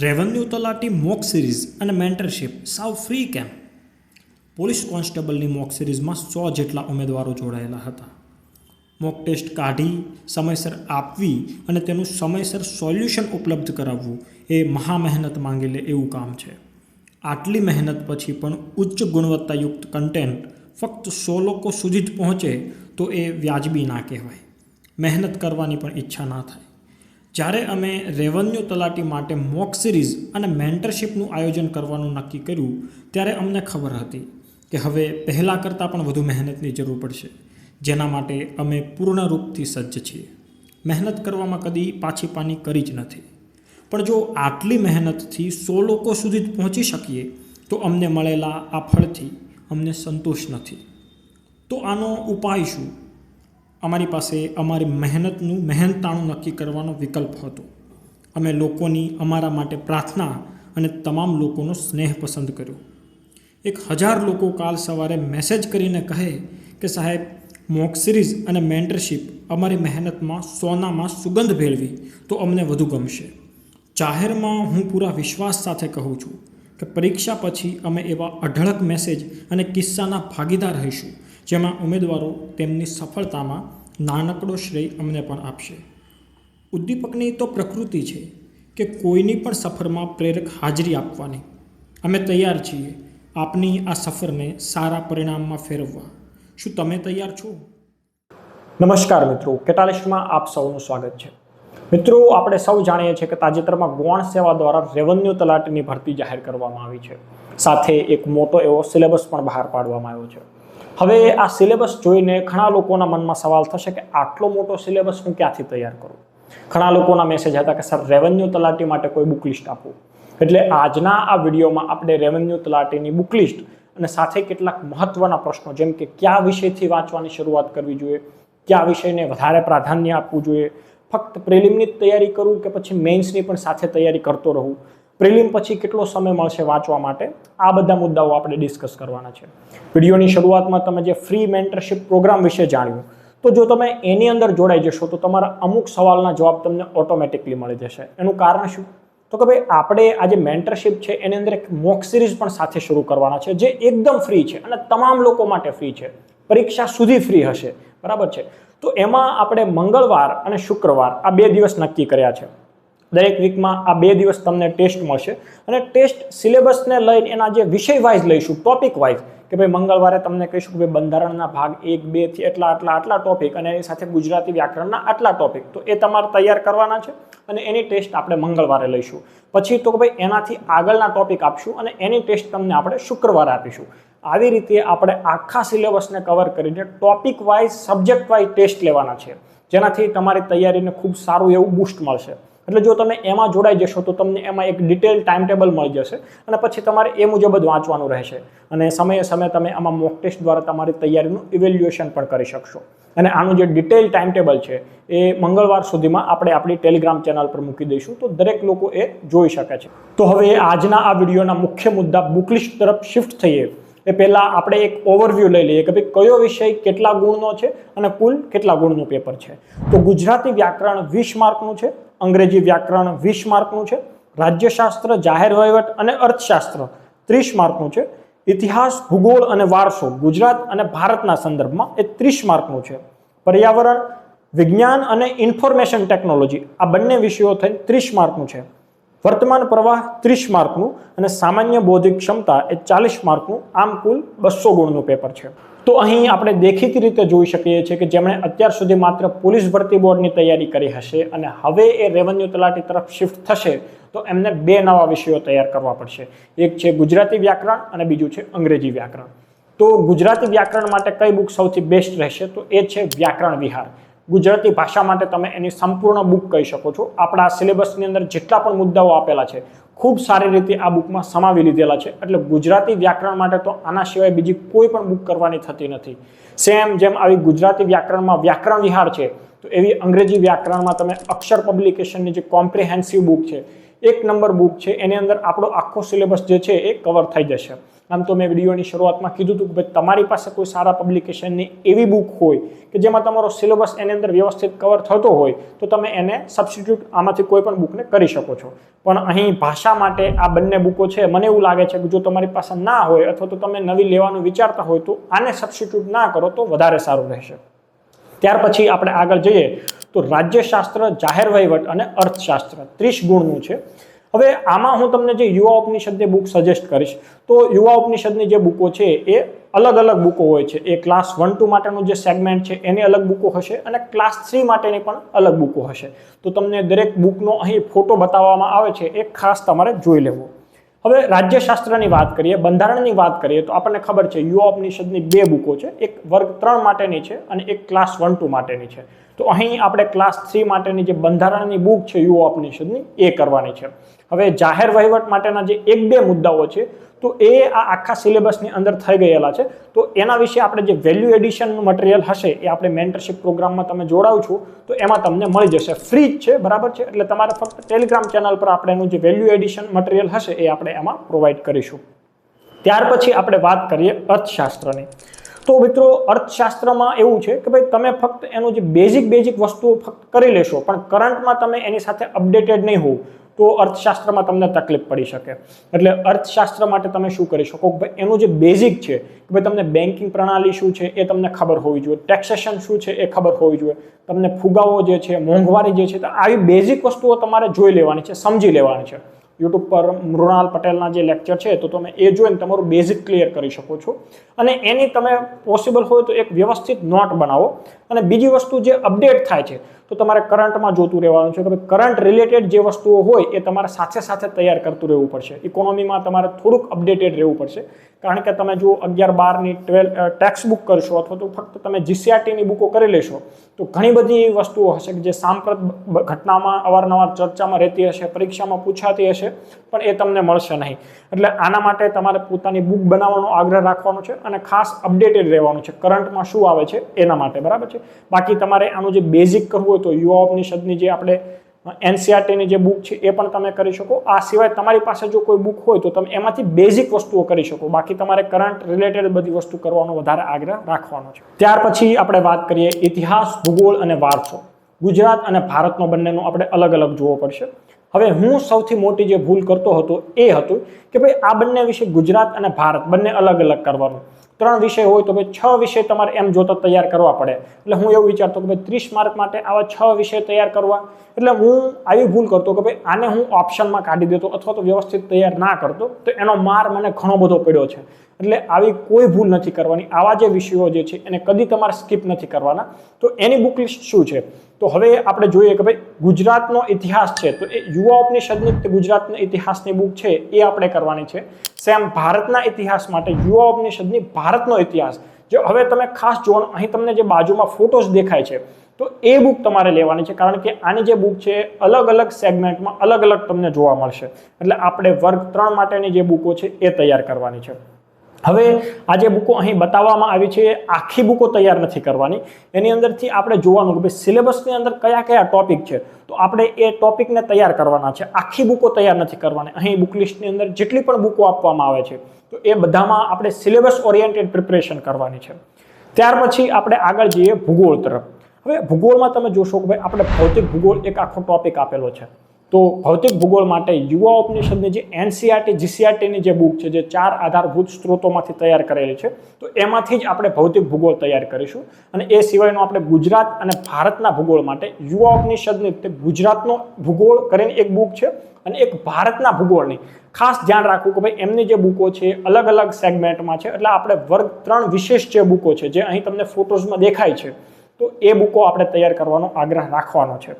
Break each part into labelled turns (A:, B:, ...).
A: Revenue તલાટી mock series અને mentorship સાવ ફ્રી કેમ્પ પોલીસ કોન્સ્ટેબલની મોક સિરીઝમાં સો જેટલા ઉમેદવારો જોડાયેલા હતા. મોક ટેસ્ટ કાઢી, સમયસર આપવી અને તેનું સમયસર સોલ્યુશન ઉપલબ્ધ કરાવવું એ મહા મહેનત માંગી લે એવું કામ છે. આટલી મહેનત પછી પણ ઉચ્ચ ગુણવત્તાયુક્ત કન્ટેન્ટ ફક્ત સો લોકો સુધી જ પહોંચે તો એ વ્યાજબી ના કહેવાય. મહેનત કરવાની પણ ઈચ્છા ના થાય. જ્યારે અમે રેવન્યુ તલાટી માટે મોક સિરીઝ અને મેન્ટરશીપનું આયોજન કરવાનું નક્કી કર્યું, ત્યારે અમને ખબર હતી કે હવે પહેલાં કરતાં પણ વધુ મહેનતની જરૂર પડશે, જેના માટે અમે પૂર્ણ રૂપથી સજ્જ છીએ. મહેનત કરવામાં કદી પાછી પાની કરી જ નથી. પણ જો આટલી મહેનતથી સો લોકો સુધી પહોંચી શકીએ, તો અમને મળેલા આ ફળથી અમને સંતોષ નથી. તો આનો ઉપાય શું? અમારી પાસે અમારી મહેનતનું, મહેનતાણું નક્કી કરવાનો વિકલ્પ હતો. અમે લોકોની, અમારા માટે પ્રાર્થના અને તમામ લોકોનો સ્નેહ પસંદ કર્યો. એક હજાર લોકો કાલ સવારે મેસેજ કરીને કહે કે, સાહેબ, મોક સિરીઝ અને મેન્ટરશિપ અમારી મહેનતમાં સોનામાં સુગંધ ભેળવી, તો અમને વધુ ગમશે. જાહેરમાં હું પૂરા વિશ્વાસ સાથે કહું છું કે, પરીક્ષા પછી અમે એવા અઢળક મેસેજ અને કિસ્સાના ભાગીદાર રહીશું જેમાં ઉમેદવારો તેમની સફળતામાં નાનકડો શ્રેય અમને પણ આપશે. ઉદ્દીપકની તો પ્રકૃતિ છે કે કોઈની પણ સફરમાં પ્રેરક હાજરી આપવાની. અમે તૈયાર છીએ આપની આ સફરને સારા પરિણામમાં ફેરવવા. શું તમે તૈયાર છો? નમસ્કાર મિત્રો, કેટાલિસ્ટમાં આપ સૌનું સ્વાગત છે. મિત્રો, આપણે સૌ જાણીએ છીએ કે તાજેતરમાં ગૌણ સેવા દ્વારા રેવન્યુ તલાટીની ભરતી જાહેર કરવામાં આવી છે. સાથે એક મોટો એવો સિલેબસ પણ બહાર પાડવામાં આવ્યો છે. હવે આ સિલેબસ જોઈને ઘણા લોકોના મનમાં સવાલ થશે કે આટલો મોટો સિલેબસ હું ક્યાંથી તૈયાર કરું? ઘણા લોકોના મેસેજ હતા કે, સર રેવન્યુ તલાટી માટે કોઈ બુક લિસ્ટ આપો. એટલે આજના આ વિડીયોમાં આપણે રેવન્યુ તલાટીની બુક લિસ્ટ અને સાથે કેટલાક મહત્વના પ્રશ્નો, જેમ કે કયા વિષયથી વાંચવાની શરૂઆત કરવી જોઈએ, કયા વિષયને વધારે પ્રાધાન્ય આપવું જોઈએ, ફક્ત પ્રિલિમની તૈયારી કરું કે પછી મેઇન્સની પણ સાથે તૈયારી કરતો રહું? પ્રિલિમ પછી કેટલો સમય મળશે વાંચવા માટે? આ બધા મુદ્દાઓ આપણે ડિસ્કસ કરવાના છે. વિડીયોની શરૂઆતમાં તમે જે ફ્રી મેન્ટરશિપ પ્રોગ્રામ વિશે જાણ્યું, તો જો તમે એની અંદર જોડાઈ જશો, તો તમારા અમુક સવાલના જવાબ તમને ઓટોમેટિકલી મળી જશે. એનું કારણ શું? તો કે ભાઈ, આપણે આ જે મેન્ટરશિપ છે, એની અંદર એક મોક સિરીઝ પણ સાથે શરૂ કરવાના છે, જે એકદમ ફ્રી છે અને તમામ લોકો માટે ફ્રી છે. પરીક્ષા સુધી ફ્રી હશે. બરાબર છે? તો એમાં આપણે મંગળવાર અને શુક્રવાર આ બે દિવસ નક્કી કર્યા છે. દરેક વીકમાં આ બે દિવસ તમને ટેસ્ટ મળશે. અને ટેસ્ટ સિલેબસને લઈને એના જે વિષય વાઇઝ લઈશું ટોપિક વાઇઝ કે ભાઈ મંગળવારે તમને કહીશું કે ભાઈ બંધારણના ભાગ એક, બેથી એટલા આટલા આટલા ટોપિક અને એની સાથે ગુજરાતી વ્યાકરણના આટલા ટોપિક તો એ તમારે તૈયાર કરવાના છે અને એની ટેસ્ટ આપણે મંગળવારે લઈશું. પછી તો ભાઈ એનાથી આગળના ટોપિક આપશું અને એની ટેસ્ટ તમને આપણે શુક્રવારે આપીશું. આવી રીતે આપણે આખા સિલેબસને કવર કરીને topic wise subject wise test લેવાના છે. જેનાથી તમારી તૈયારીને ખૂબ સારું એવું બૂસ્ટ મળશે. એટલે જો તમે એમાં જોડાઈ જશો, તો તમને એમાં એક ડિટેલ ટાઈમ ટેબલ મળી જશે અને પછી તમારે એ મુજબ જ વાંચવાનું રહેશે. અને સમયે સમયે તમે આમાં મોક ટેસ્ટ દ્વારા તમારી તૈયારીનું ઇવેલ્યુએશન પણ કરી શકશો. અને આનું જે ડિટેલ ટાઈમ ટેબલ છે, એ મંગળવાર સુધીમાં આપણે આપણી ટેલિગ્રામ ચેનલ પર મૂકી દઈશું, તો દરેક લોકો એ જોઈ શકે છે. તો હવે આજના આ વિડીયોના મુખ્ય મુદ્દા બુકલિસ્ટ તરફ શિફ્ટ થઈએ. એ પહેલાં આપણે એક ઓવરવ્યૂ લઈ લઈએ કે ભાઈ કયો વિષય કેટલા ગુણનો છે અને કુલ કેટલા ગુણનું પેપર છે. તો ગુજરાતી વ્યાકરણ વીસ માર્કનું છે, અંગ્રેજી વ્યાકરણ વીસ માર્કનું છે, રાજ્યશાસ્ત્ર, જાહેર વહીવટ અને અર્થશાસ્ત્ર ત્રીસ માર્કનું છે, ઇતિહાસ, ભૂગોળ અને વારસો, ગુજરાત અને ભારતના સંદર્ભમાં એ ત્રીસ માર્કનું છે. પર્યાવરણ, વિજ્ઞાન અને ઇન્ફોર્મેશન ટેકનોલોજી આ બંને વિષયો થઈને ત્રીસ માર્કનું છે. વર્તમાન પ્રવાહ ત્રીસ માર્કનું અને સામાન્ય બૌદ્ધિક ક્ષમતા એ ચાલીસ માર્કનું, આમ કુલ બસો ગુણનું પેપર છે. તો અહીં આપણે દેખીતી રીતે જોઈ શકીએ છીએ કે જેમણે અત્યાર સુધી માત્ર પોલીસ ભરતી બોર્ડની તૈયારી કરી હશે અને હવે એ રેવન્યુ તલાટી તરફ શિફ્ટ થશે, તો એમને બે નવા વિષયો તૈયાર કરવા પડશે. એક છે ગુજરાતી વ્યાકરણ અને બીજું છે અંગ્રેજી વ્યાકરણ. તો ગુજરાતી વ્યાકરણ માટે કઈ બુક સૌથી બેસ્ટ રહેશે? તો એ છે વ્યાકરણ વિહાર. ગુજરાતી ભાષા માટે તમે એની સંપૂર્ણ બુક કહી શકો છો. આપણા સિલેબસની અંદર જેટલા પણ મુદ્દાઓ આપેલા છે, ખૂબ સારી રીતે આ બુકમાં સમાવી લીધેલા છે. એટલે ગુજરાતી વ્યાકરણ માટે તો આના સિવાય બીજી કોઈ પણ બુક કરવાની થતી નથી. સેમ જેમ આવી ગુજરાતી વ્યાકરણમાં વ્યાકરણ વિહાર છે, તો એવી અંગ્રેજી વ્યાકરણમાં તમે અક્ષર પબ્લિકેશનની જે કોમ્પ્રિહેન્સિવ બુક છે, એક નંબર બુક છે, એની અંદર આપણો આખો સિલેબસ જે છે એ કવર થઈ જશે. આમ તો મેં વિડીયોની શરૂઆતમાં કીધું હતું કે ભાઈ, તમારી પાસે કોઈ સારા પબ્લિકેશનની એવી બુક હોય કે જેમાં તમારો સિલેબસ એની અંદર વ્યવસ્થિત કવર થતો હોય, તો તમે એને સબસ્ટિટ્યૂટ આમાંથી કોઈ પણ બુકને કરી શકો છો. પણ અહીં ભાષા માટે આ બંને બુકો છે. મને એવું લાગે છે કે જો તમારી પાસે ના હોય અથવા તો તમે નવી લેવાનું વિચારતા હોય તો આને સબસ્ટિટ્યૂટ ના કરો તો વધારે સારું રહેશે. ત્યાર પછી આપણે આગળ જઈએ. તો રાજ્યશાસ્ત્ર જાહેર વહીવટ અને અર્થશાસ્ત્ર ત્રીસ ગુણનું છે. હવે આમાં હું તમને જે યુવા ઉપનિષદની બુક સજેસ્ટ કરીશ, તો યુવા ઉપનિષદની જે બુકો છે એ અલગ અલગ બુકો હોય છે. એ ક્લાસ વન ટુ માટેનું જે સેગમેન્ટ છે એની અલગ બુકો હશે અને ક્લાસ થ્રી માટેની પણ અલગ બુકો હશે. તો તમને દરેક બુકનો અહીં ફોટો બતાવવામાં આવે છે, એ ખાસ તમારે જોઈ લેવો. હવે રાજ્યશાસ્ત્રની વાત કરીએ, બંધારણની વાત કરીએ, તો આપણને ખબર છે યુવા ઉપનિષદની બે બુકો છે. એક વર્ગ ત્રણ માટેની છે અને એક ક્લાસ વન ટુ માટેની છે. તો અહીં આપણે ક્લાસ થ્રી માટેની જે બંધારણની બુક છે યુવા ઉપનિષદની, એ કરવાની છે. હવે જાહેર વહીવટ માટેના જે એક બે મુદ્દાઓ છે, તો એ આ આખા સિલેબસની અંદર થઈ ગયેલા છે. તો એના વિશે આપણે જે વેલ્યુ એડિશનનું મટીરિયલ હશે, એ આપણે મેન્ટરશિપ પ્રોગ્રામમાં તમે જોડાવ છો, તો એમાં તમને મળી જશે. ફ્રી જ છે, બરાબર છે? એટલે તમારે ફક્ત ટેલિગ્રામ ચેનલ પર આપણે એનું જે વેલ્યુ એડિશન મટીરિયલ હશે, એ આપણે એમાં પ્રોવાઈડ કરીશું. ત્યાર પછી આપણે વાત કરીએ અર્થશાસ્ત્રની. તો મિત્રો, અર્થશાસ્ત્રમાં એવું છે કે ભાઈ, તમે ફક્ત એનું જે બેઝિક બેઝિક વસ્તુઓ ફક્ત કરી લેશો, પણ કરંટમાં તમે એની સાથે અપડેટેડ નહીં હોવ. તો અર્થશાસ્ત્રમાં તમને તકલીફ પડી શકે. એટલે અર્થશાસ્ત્ર માટે તમે શું કરી શકો? ભાઈ એનું જે બેઝિક છે, કે ભાઈ તમને બેન્કિંગ પ્રણાલી શું છે એ તમને ખબર હોવી જોઈએ. ટેક્સેશન શું છે એ ખબર હોવી જોઈએ. તમને ફુગાવો જે છે, મોંઘવારી જે છે, તો આવી બેઝિક વસ્તુઓ તમારે જોઈ લેવાની છે, સમજી લેવાની છે. યુટ્યુબ પર મૃણાલ પટેલના જે લેક્ચર છે, તો તમે એ જોઈને તમારું બેઝિક ક્લિયર કરી શકો છો. અને એની તમે પોસિબલ હોય તો એક વ્યવસ્થિત નોટ બનાવો. અને બીજી વસ્તુ જે અપડેટ થાય છે, તો તમારે કરંટમાં જોતું રહેવાનું છે. કે ભાઈ કરંટ રિલેટેડ જે વસ્તુઓ હોય, એ તમારે સાથે સાથે તૈયાર કરતું રહેવું પડશે. ઇકોનોમીમાં તમારે થોડુંક અપડેટેડ રહેવું પડશે. કારણ કે તમે જો અગિયાર બારની ટ્વેલ્વ ટેક્સ બુક કરશો અથવા તો ફક્ત તમે જીસીઆરટીની બુકો કરી લેશો, તો ઘણી બધી વસ્તુઓ હશે કે જે સાંપ્રત ઘટનામાં અવારનવાર ચર્ચામાં રહેતી હશે, પરીક્ષામાં પૂછાતી હશે, પણ એ તમને મળશે નહીં. એટલે આના માટે તમારે પોતાની બુક બનાવવાનો આગ્રહ રાખવાનો છે અને ખાસ અપડેટેડ રહેવાનું છે. કરંટમાં શું આવે છે? એના માટે. બરાબર છે. બાકી તમારે આનું જે બેઝિક કરવું હોય તો યુવા ઉપનિષદની જે આપણે એનસીઆરટીની જે બુક છે એ પણ તમે કરી શકો. આ સિવાય તમારી પાસે જો કોઈ બુક હોય તો તમે એમાંથી બેઝિક વસ્તુઓ કરી શકો. બાકી તમારે કરંટ રિલેટેડ બધી વસ્તુ કરવાનો વધારે આગ્રહ રાખવાનો છે. ત્યાર પછી આપણે વાત કરીએ ઇતિહાસ, ભૂગોળ અને વારસો. ગુજરાત અને ભારતનો બંનેનો આપણે અલગ અલગ જોવો પડશે. હવે હું સૌથી મોટી જે ભૂલ કરતો હતો એ હતું કે ભાઈ આ બંને વિષય ગુજરાત અને ભારત બંને અલગ અલગ કરવાનું. ત્રણ વિષય હોય તો ભાઈ છ વિષય તમારે એમ જોતા તૈયાર કરવા પડે. એટલે હું એવું વિચારતો કે ભાઈ ત્રીસ માર્ક માટે આવા છ વિષય તૈયાર કરવા. એટલે હું આવી ભૂલ કરતો કે ભાઈ આને હું ઓપ્શનમાં કાઢી દેતો અથવા તો વ્યવસ્થિત તૈયાર ના કરતો, તો એનો માર મને ઘણો બધો પડ્યો છે. એટલે આવી કોઈ ભૂલ નથી કરવાની. આવા જે વિષયો જે છે એને કદી તમારે સ્કીપ નથી કરવાના. તો એની બુક લિસ્ટ શું છે? તો હવે આપણે જોઈએ કે ભાઈ ગુજરાતનો ઇતિહાસ છે. તો એ યુવા ઉપનિષદની ગુજરાતના ઇતિહાસની બુક છે એ આપણે કરવાની છે. સેમ ભારતના ઇતિહાસ માટે યુવા ઉપનિષદની ભારતનો ઇતિહાસ. જો હવે તમે ખાસ જોવાનું અહીં તમને જે બાજુમાં ફોટોસ દેખાય છે, તો એ બુક તમારે લેવાની છે. કારણ કે આની જે બુક છે, અલગ અલગ સેગમેન્ટમાં અલગ અલગ તમને જોવા મળશે. એટલે આપણે વર્ગ ત્રણ માટેની જે બુકો છે એ તૈયાર કરવાની છે. હવે આ જે બુકો અહીં બતાવવામાં આવી છે, આખી બુકો તૈયાર નથી કરવાની. એની અંદરથી આપણે જોવાનું કે ભાઈ સિલેબસની અંદર કયા કયા ટોપિક છે? તો આપણે એ ટોપિકને તૈયાર કરવાના છે. આખી બુકો તૈયાર નથી કરવાની. અહીં બુક લિસ્ટની અંદર જેટલી પણ બુકો આપવામાં આવે છે, તો એ બધામાં આપણે સિલેબસ ઓરિએન્ટેડ પ્રિપરેશન કરવાની છે. ત્યાર પછી આપણે આગળ જઈએ ભૂગોળ તરફ. હવે ભૂગોળમાં તમે જોશો કે ભાઈ આપણે ભૌતિક ભૂગોળ એક આખો ટોપિક આપેલો છે. તો ભૌતિક ભૂગોળ માટે યુવા ઉપનિષદની જે એનસીઆરટી, જીસીઆરટીની જે બુક છે, જે ચાર આધારભૂત સ્ત્રોતોમાંથી તૈયાર કરેલી છે, તો એમાંથી જ આપણે ભૌતિક ભૂગોળ તૈયાર કરીશું. અને એ સિવાયનો આપણે ગુજરાત અને ભારતના ભૂગોળ માટે યુવા ઉપનિષદની ગુજરાતનો ભૂગોળ કરીને એક બુક છે અને એક ભારતના ભૂગોળની. ખાસ ધ્યાન રાખવું કે ભાઈ એમની જે બુકો છે અલગ અલગ સેગમેન્ટમાં છે, એટલે આપણે વર્ગ ત્રણ વિશેષ જે બુકો છે, જે અહીં તમને ફોટોઝમાં દેખાય છે તો એ બુકો આપણે તૈયાર કરવાનો આગ્રહ રાખવાનો છે.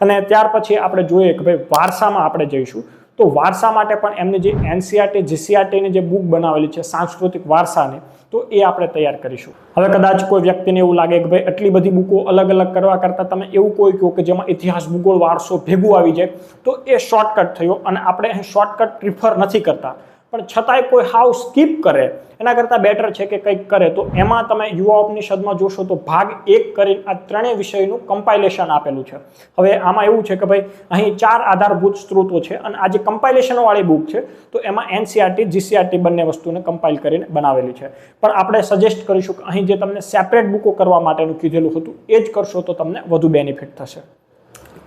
A: અને ત્યાર પછી આપણે જોઈએ કે ભાઈ વારસામાં આપણે જઈશું. તો વારસા માટે પણ એમની જે એનસીઆરટી, જીસીઆરટીની જે બુક બનાવેલી છે, સાંસ્કૃતિક વારસાની, તો એ આપણે તૈયાર કરીશું. હવે કદાચ કોઈ વ્યક્તિને એવું લાગે કે ભાઈ આટલી બધી બુકો અલગ અલગ કરવા કરતાં તમે એવું કોઈ કહો કે જેમાં ઇતિહાસ, ભૂગોળ, વારસો ભેગું આવી જાય, તો એ શોર્ટકટ થયો અને આપણે અહીં શોર્ટકટ પ્રિફર નથી કરતા. પણ છતાંય કોઈ હાવ સ્કીપ કરે, એના કરતાં બેટર છે કે કંઈક કરે. તો એમાં તમે યુવા ઉપનિષદમાં જોશો તો ભાગ એક કરીને આ ત્રણેય વિષયનું કમ્પાઇલેશન આપેલું છે. હવે આમાં એવું છે કે ભાઈ, અહીં ચાર આધારભૂત સ્ત્રોતો છે અને આ જે કમ્પાઇલેશનવાળી બુક છે, તો એમાં એનસીઆરટી જીસીઆરટી બંને વસ્તુને કમ્પાઇલ કરીને બનાવેલી છે. પણ આપણે સજેસ્ટ કરીશું કે અહીં જે તમને સેપરેટ બુકો કરવા માટેનું કીધેલું હતું, એ જ કરશો તો તમને વધુ બેનિફિટ થશે.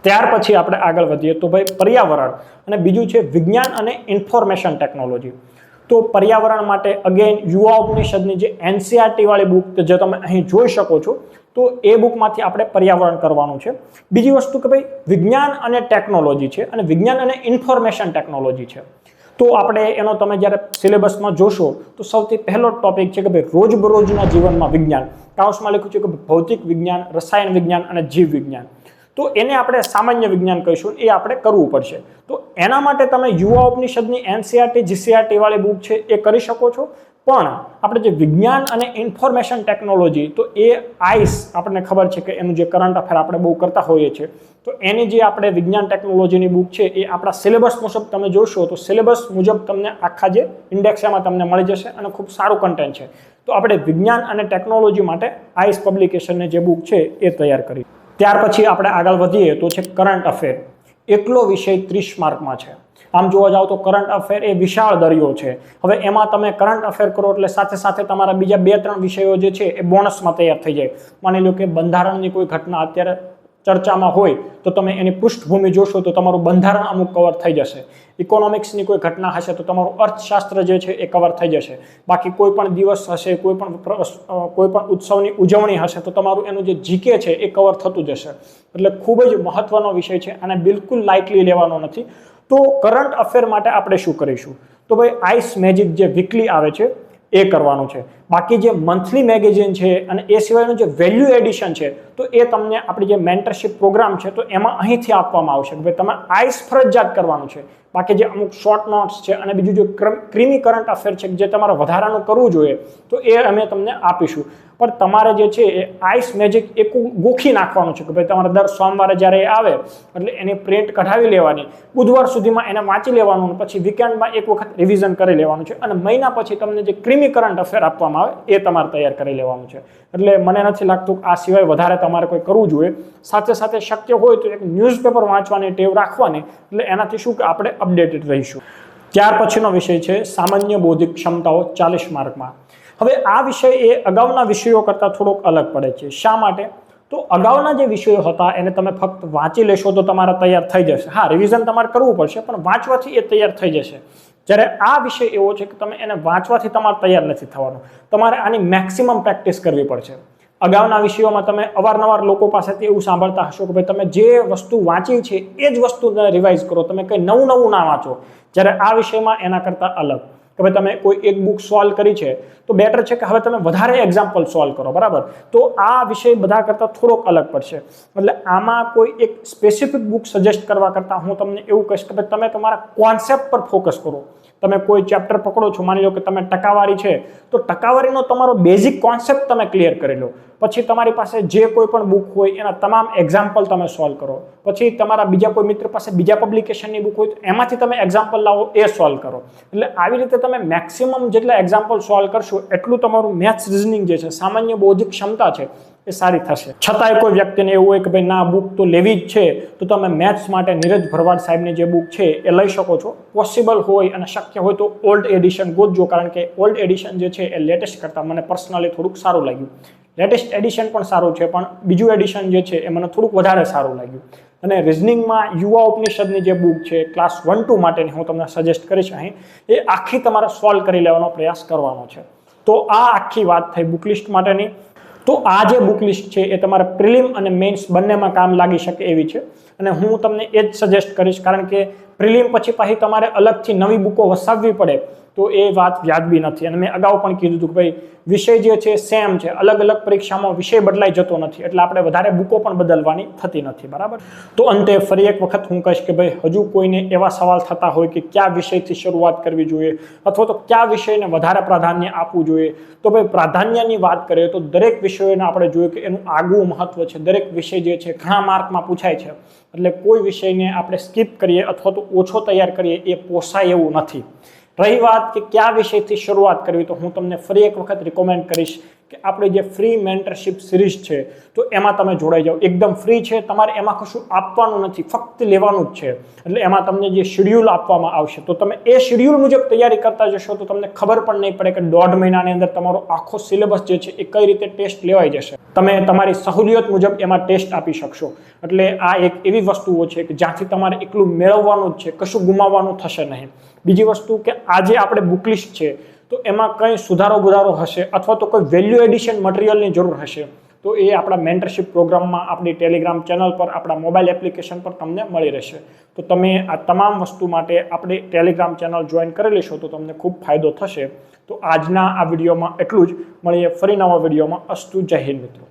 A: ત્યાર પછી આપણે આગળ વધીએ તો ભાઈ પર્યાવરણ અને બીજું છે વિજ્ઞાન અને ઇન્ફોર્મેશન ટેકનોલોજી તો પર્યાવરણ માટે અગેન યુવા ઉપનિષદની જે એનસીઆરટી વાળી બુક જે તમે અહીં જોઈ શકો છો, તો એ બુકમાંથી આપણે પર્યાવરણ કરવાનું છે. બીજી વસ્તુ કે ભાઈ વિજ્ઞાન અને ટેકનોલોજી છે અને વિજ્ઞાન અને ઇન્ફોર્મેશન ટેકનોલોજી છે. તો આપણે એનો તમે જ્યારે સિલેબસમાં જોશો, તો સૌથી પહેલો ટોપિક છે કે ભાઈ રોજબરોજના જીવનમાં વિજ્ઞાન. કાઉસમાં લખ્યું છે કે ભૌતિક વિજ્ઞાન, રસાયણ વિજ્ઞાન અને જીવ વિજ્ઞાન. તો એને આપણે સામાન્ય વિજ્ઞાન કહીશું, એ આપણે કરવું પડશે. તો એના માટે તમે યુવા ઉપનિષદની એનસીઆરટી, જીસીઆરટી વાળી બુક છે, એ કરી શકો છો. પણ આપણે જે વિજ્ઞાન અને ઇન્ફોર્મેશન ટેકનોલોજી, તો એ આઈસ આપણને ખબર છે કે એનું જે કરંટ અફેર આપણે બહુ કરતા હોઈએ છીએ. તો એની જે આપણે વિજ્ઞાન ટેકનોલોજીની બુક છે, એ આપણા સિલેબસ મુજબ તમે જોશો, તો સિલેબસ મુજબ તમને આખા જે ઇન્ડેક્સ એમાં તમને મળી જશે અને ખૂબ સારું કન્ટેન્ટ છે. તો આપણે વિજ્ઞાન અને ટેકનોલોજી માટે આઈસ પબ્લિકેશનની જે બુક છે, એ તૈયાર કરી. ત્યાર પછી આપણે આગળ વધીએ તો છે કરંટ અફેર એટલો વિષય ત્રીસ માર્કમાં છે. આમ જોવા જાઓ તો કરંટ અફેર એ વિશાળ દરિયો છે. હવે એમાં તમે કરંટ અફેર કરો એટલે સાથે સાથે તમારા બીજા બે ત્રણ વિષયો જે છે એ બોનસમાં તૈયાર થઈ જાય. માની લો કે બંધારણની કોઈ ઘટના અત્યારે ચર્ચામાં હોય તો તમે એની પૃષ્ઠભૂમિ જોશો તો તમારું બંધારણ અમુક કવર થઈ જશે. ઇકોનોમિક્સની કોઈ ઘટના હશે તો તમારું અર્થશાસ્ત્ર જે છે એ કવર થઈ જશે. બાકી કોઈ પણ દિવસ હશે, કોઈ પણ કોઈ પણ ઉત્સવની ઉજવણી હશે તો તમારું એનું જે જીકે છે એ કવર થતું જશે. એટલે ખૂબ જ મહત્વનો વિષય છે અને બિલકુલ લાઇટલી લેવાનો નથી. તો કરંટ અફેર માટે આપણે શું કરીશું? તો ભાઈ આઈસ મેજિક જે વીકલી આવે છે એ કરવાનું છે. બાકી જે મંથલી મેગેઝિન છે અને એ સિવાયનું જે વેલ્યુ એડિશન છે, તો એ તમને આપણી જે મેન્ટરશીપ પ્રોગ્રામ છે, તો એમાં અહીંથી આપવામાં આવશે કે ભાઈ તમે આઈસ ફરજિયાત કરવાનું છે. બાકી જે અમુક શોર્ટ નોટ્સ છે અને બીજું જે ક્રિમી કરંટ અફેર છે જે તમારે વધારાનું કરવું જોઈએ, તો એ અમે તમને આપીશું. પણ તમારે જે છે એ આઈસ મેજિક એકું ગોખી નાખવાનું છે કે ભાઈ તમારે દર સોમવારે જ્યારે આવે, એટલે એની પ્રિન્ટ કઢાવી લેવાની. બુધવાર સુધીમાં એને વાંચી લેવાનું પછી વીકેન્ડમાં એક વખત રિવિઝન કરી લેવાનું છે. અને મહિના પછી તમને જે ક્રિમી કરંટ અફેર આપવામાં આવે, એ તમારે તૈયાર કરી લેવાનું છે. એટલે મને નથી લાગતું આ સિવાય વધારે તમારે કોઈ કરવું જોઈએ. સાથે સાથે શક્ય હોય તો એક ન્યૂઝપેપર વાંચવાની ટેવ રાખવાની, એટલે એનાથી શું કે આપણે અપડેટેડ રહીશું. ત્યાર પછીનો વિષય છે સામાન્ય બૌદ્ધિક ક્ષમતાઓ ચાલીસ માર્કમાં હવે આ વિષય એ અગાઉના વિષયો કરતાં થોડોક અલગ પડે છે. શા માટે? તો અગાઉના જે વિષયો હતા એને તમે ફક્ત વાંચી લેશો તો તમારે તૈયાર થઈ જશે. હા રિવિઝન તમારે કરવું પડશે, પણ વાંચવાથી એ તૈયાર થઈ જશે. જ્યારે આ વિષય એવો છે કે તમે એને વાંચવાથી તમારે તૈયાર નથી થવાનું. તમારે આની મેક્સિમમ પ્રેક્ટિસ કરવી પડશે. અગાઉના વિષયોમાં તમે અવારનવાર લોકો પાસેથી એવું સાંભળતા હશો કે ભાઈ તમે જે વસ્તુ વાંચી છે, એ જ વસ્તુને રિવાઇઝ કરો. તમે કંઈ નવું નવું ના વાંચો. જ્યારે આ વિષયમાં એના કરતાં અલગ. કે ભાઈ તમે કોઈ એક બુક સોલ્વ કરી છે, તો બેટર છે કે હવે તમે વધારે એક્ઝામ્પલ સોલ્વ કરો, બરાબર? તો આ વિષય બધા કરતાં થોડોક અલગ પડશે. એટલે આમાં કોઈ એક સ્પેસિફિક બુક સજેસ્ટ કરવા કરતાં હું તમને એવું કહીશ કે ભાઈ તમે તમારા કોન્સેપ્ટ પર ફોકસ કરો. તમે કોઈ ચેપ્ટર પકડો છો, માની લો કે તમે ટકાવારી છે, તો ટકાવારીનો તમારો બેઝિક કોન્સેપ્ટ તમે ક્લિયર કરી લો. પછી તમારી પાસે જે કોઈ પણ બુક હોય, એના તમામ એક્ઝામ્પલ તમે સોલ્વ કરો. પછી તમારા બીજા કોઈ મિત્ર પાસે બીજા પબ્લિકેશનની બુક હોય, તો એમાંથી તમે એક્ઝામ્પલ લાવો, એ સોલ્વ કરો. એટલે આવી રીતે તમે મેક્સિમમ જેટલા એક્ઝામ્પલ સોલ્વ કરશો, એટલું તમારું મેથ્સ રિઝનિંગ જે છે, સામાન્ય બૌદ્ધિક ક્ષમતા છે, એ સારી થશે. છતાંય કોઈ વ્યક્તિને એવું હોય કે ભાઈ, ના બુક તો લેવી જ છે, તો તમે મેથ્સ માટે નીરજ ભરવાડ સાહેબની જે બુક છે, એ લઈ શકો છો. પોસિબલ હોય અને શક્ય હોય તો ઓલ્ડ એડિશન ગોતજો, કારણ કે ઓલ્ડ એડિશન જે છે, એ લેટેસ્ટ કરતાં મને પર્સનલી થોડુંક સારું લાગ્યું. લેટેસ્ટ એડિશન પણ સારું છે, પણ બીજું એડિશન જે છે એ મને થોડુંક વધારે સારું લાગ્યું. અને રિઝનિંગમાં યુવા ઉપનિષદની જે બુક છે ક્લાસ વન ટુ માટેની હું તમને સજેસ્ટ કરીશ અહીં, એ આખી તમારે સોલ્વ કરી લેવાનો પ્રયાસ કરવાનો છે. તો આ આખી વાત થઈ બુક લિસ્ટ માટેની. તો આ જે બુક લિસ્ટ છે એ તમારા પ્રિલિમ અને મેન્સ બંનેમાં કામ લાગી શકે એવી છે. અને હું તમને એ જ સજેસ્ટ કરીશ, કારણ કે પ્રિલિમ પછી પાછી તમારે અલગથી નવી બુકો વસાવવી પડે. તો એ વાત વ્યાજબી નથી. અને મેં અગાઉ પણ કીધું હતું કે ભાઈ, વિષય જે છે સેમ છે. અલગ અલગ પરીક્ષામાં વિષય બદલાઈ જતો નથી. એટલે આપણે વધારે બુકો પણ બદલવાની થતી નથી. બરાબર? તો અંતે ફરી એક વખત હું કહીશ કે ભાઈ, હજુ કોઈને એવા સવાલ થતા હોય કે કયા વિષયથી શરૂઆત કરવી જોઈએ અથવા તો કયા વિષયને વધારે પ્રાધાન્ય આપવું જોઈએ? તો ભાઈ, પ્રાધાન્યની વાત કરીએ તો દરેક વિષયોને આપણે જોઈએ કે એનું આગવું મહત્વ છે. દરેક વિષય જે છે, ઘણા માર્કમાં પૂછાય છે. એટલે કોઈ વિષયને આપણે સ્કીપ કરીએ અથવા તો ઓછો તૈયાર કરીએ એ પોસાય એવું નથી. રહી વાત કે કયા વિષયથી શરૂઆત કરવી તો હું તમને ફરી એક વખત રિકોમેન્ડ કરીશ કે આપણે જે ફ્રી મેન્ટરશિપ સિરીઝ છે, તો એમાં તમે જોડાઈ જાઓ. એકદમ ફ્રી છે, તમારે એમાં કશું આપવાનું નથી, ફક્ત લેવાનું જ છે. એટલે એમાં તમને જે શેડ્યુલ આપવામાં આવશે, તો તમે એ શેડ્યુલ મુજબ તૈયારી કરતા જશો, તો તમને ખબર પણ નહીં પડે કે દોઢ મહિનાની અંદર તમારો આખો સિલેબસ જે છે, એ કઈ રીતે ટેસ્ટ લેવાઈ જશે. તમે તમારી સહુલિયત મુજબ એમાં ટેસ્ટ આપી શકશો. એટલે આ એક એવી વસ્તુઓ છે કે જ્યાંથી તમારે એકલું મેળવવાનું જ છે, કશું ગુમાવવાનું થશે નહીં. બીજી વસ્તુ કે આજે આપણે બુકલિસ્ટ છે તો એમાં કંઈ સુધારો ગુધારો હશે અથવા તો કોઈ વેલ્યુ એડિશન મટીરિયલની જરૂર હશે, તો એ આપણા મેન્ટરશિપ પ્રોગ્રામમાં, આપણી ટેલિગ્રામ ચેનલ પર, આપણા મોબાઈલ એપ્લિકેશન પર તમને મળી રહેશે. તો તમે આ તમામ વસ્તુ માટે આપણી ટેલિગ્રામ ચેનલ જોઈન કરી લેશો તો તમને ખૂબ ફાયદો થશે. તો આજના આ વિડીયોમાં એટલું જ. મળીએ ફરી નવા વિડીયોમાં. અસ્તુ જય હિન્દ મિત્રો.